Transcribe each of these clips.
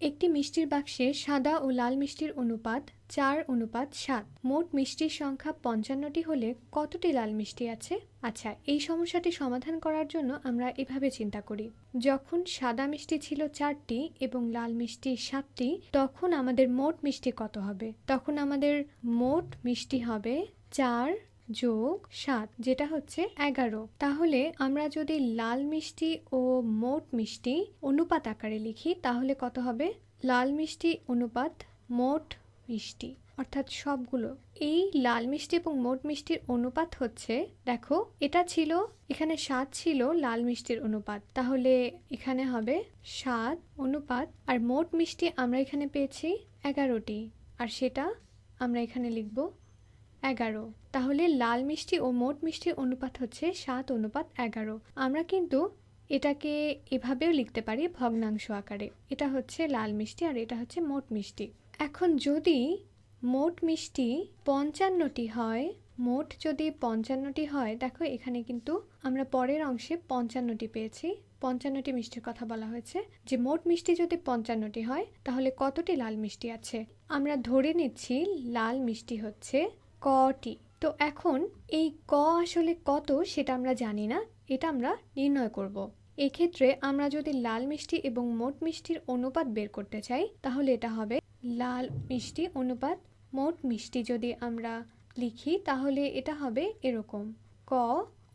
একটি মিষ্টির বাক্সে সাদা ও লাল মিষ্টির অনুপাত চার, অনুপাত সাত। মোট মিষ্টির সংখ্যা পঞ্চান্নটি হলে কতটি লাল মিষ্টি আছে? আচ্ছা এই সমস্যাটি সমাধান করার জন্য আমরা এভাবে চিন্তা করি। যখন সাদা মিষ্টি ছিল চারটি এবং লাল মিষ্টি সাতটি, তখন আমাদের মোট মিষ্টি কত হবে? তখন আমাদের মোট মিষ্টি হবে চার যোগ সাত, যেটা হচ্ছে এগারো। তাহলে আমরা যদি লাল মিষ্টি ও মোট মিষ্টি অনুপাত আকারে লিখি, তাহলে কত হবে? লাল মিষ্টি অনুপাত মোট মিষ্টি। অর্থাৎ সবগুলো। এই লাল মিষ্টি এবং মোট মিষ্টির অনুপাত হচ্ছে, দেখো, এটা ছিল, এখানে সাত ছিল লাল মিষ্টির অনুপাত। তাহলে এখানে হবে সাত অনুপাত, আর মোট মিষ্টি আমরা এখানে পেয়েছি এগারোটি। আর সেটা আমরা এখানে লিখব এগারো। তাহলে লাল মিষ্টি ও মোট মিষ্টির অনুপাত হচ্ছে সাত অনুপাত এগারো। আমরা কিন্তু এটাকে এভাবেও লিখতে পারি ভগ্নাংশ আকারে। এটা হচ্ছে লাল মিষ্টি আর এটা হচ্ছে মোট মিষ্টি। এখন যদি মোট মিষ্টি পঞ্চান্নটি হয়, মোট যদি পঞ্চান্নটি হয়, দেখো এখানে কিন্তু আমরা পরের অংশে পঞ্চান্নটি পেয়েছি। পঞ্চান্নটি মিষ্টির কথা বলা হয়েছে। যে মোট মিষ্টি যদি পঞ্চান্নটি হয়, তাহলে কতটি লাল মিষ্টি আছে? আমরা ধরে নিচ্ছি লাল মিষ্টি হচ্ছে কটি? তো এখন এই ক আসলে কত সেটা আমরা জানি না, এটা আমরা নির্ণয় করব। এক্ষেত্রে আমরা যদি লাল মিষ্টি এবং মোট মিষ্টির অনুপাত বের করতে চাই, তাহলে এটা হবে লাল মিষ্টি অনুপাত, মোট মিষ্টি যদি আমরা লিখি, তাহলে এটা হবে এরকম, ক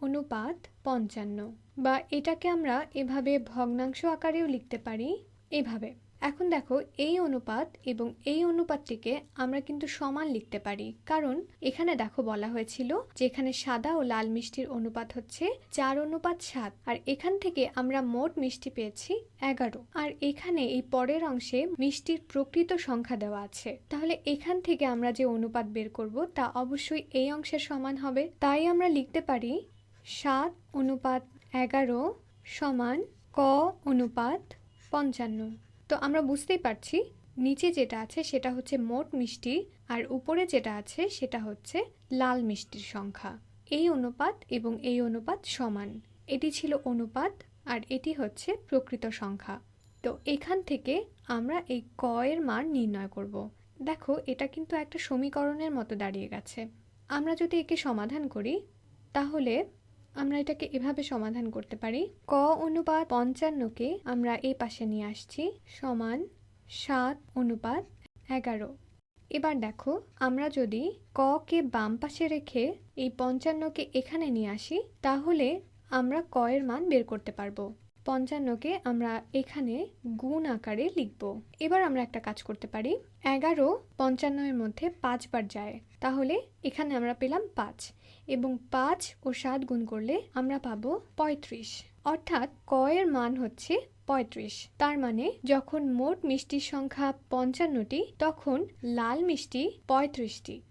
অনুপাত পঞ্চান্ন। বা এটাকে আমরা এভাবে ভগ্নাংশ আকারেও লিখতে পারি, এভাবে। এখন দেখো, এই অনুপাত এবং এই অনুপাতটিকে আমরা কিন্তু সমান লিখতে পারি। কারণ এখানে দেখো বলা হয়েছিল যে এখানে সাদা ও লাল মিষ্টির অনুপাত হচ্ছে চার অনুপাত সাত। আর এখান থেকে আমরা মোট মিষ্টি পেয়েছি এগারো। আর এখানে এই পরের অংশে মিষ্টির প্রকৃত সংখ্যা দেওয়া আছে। তাহলে এখান থেকে আমরা যে অনুপাত বের করব, তা অবশ্যই এই অংশের সমান হবে। তাই আমরা লিখতে পারি সাত অনুপাত এগারো সমান ক অনুপাত পঞ্চান্ন। তো আমরা বুঝতেই পারছি, নিচে যেটা আছে সেটা হচ্ছে মোট মিষ্টি আর উপরে যেটা আছে সেটা হচ্ছে লাল মিষ্টির সংখ্যা। এই অনুপাত এবং এই অনুপাত সমান। এটি ছিল অনুপাত আর এটি হচ্ছে প্রকৃত সংখ্যা। তো এখান থেকে আমরা এই ক এর মান নির্ণয় করব। দেখো, এটা কিন্তু একটা সমীকরণের মতো দাঁড়িয়ে গেছে। আমরা যদি একে সমাধান করি, তাহলে আমরা এটাকে এভাবে সমাধান করতে পারি। ক অনুপাত পঞ্চান্নকে আমরা এই পাশে নিয়ে আসছি। সমান সাত অনুপাত এগারো। এবার দেখো, আমরা যদি ক কে বাম পাশে রেখে এই পঞ্চান্নকে এখানে নিয়ে আসি, তাহলে আমরা ক এর মান বের করতে পারব। পঞ্চান্নকে আমরা এখানে গুণ আকারে লিখব। এবার আমরা একটা কাজ করতে পারি। এগারো পঞ্চান্নের মধ্যে পাঁচবার যায়। তাহলে এখানে আমরা পেলাম পাঁচ। এবং পাঁচ ও সাত গুণ করলে আমরা পাবো পঁয়ত্রিশ। অর্থাৎ ক এর মান হচ্ছে পঁয়ত্রিশ। তার মানে যখন মোট মিষ্টির সংখ্যা পঞ্চান্নটি, তখন লাল মিষ্টি পঁয়ত্রিশটি।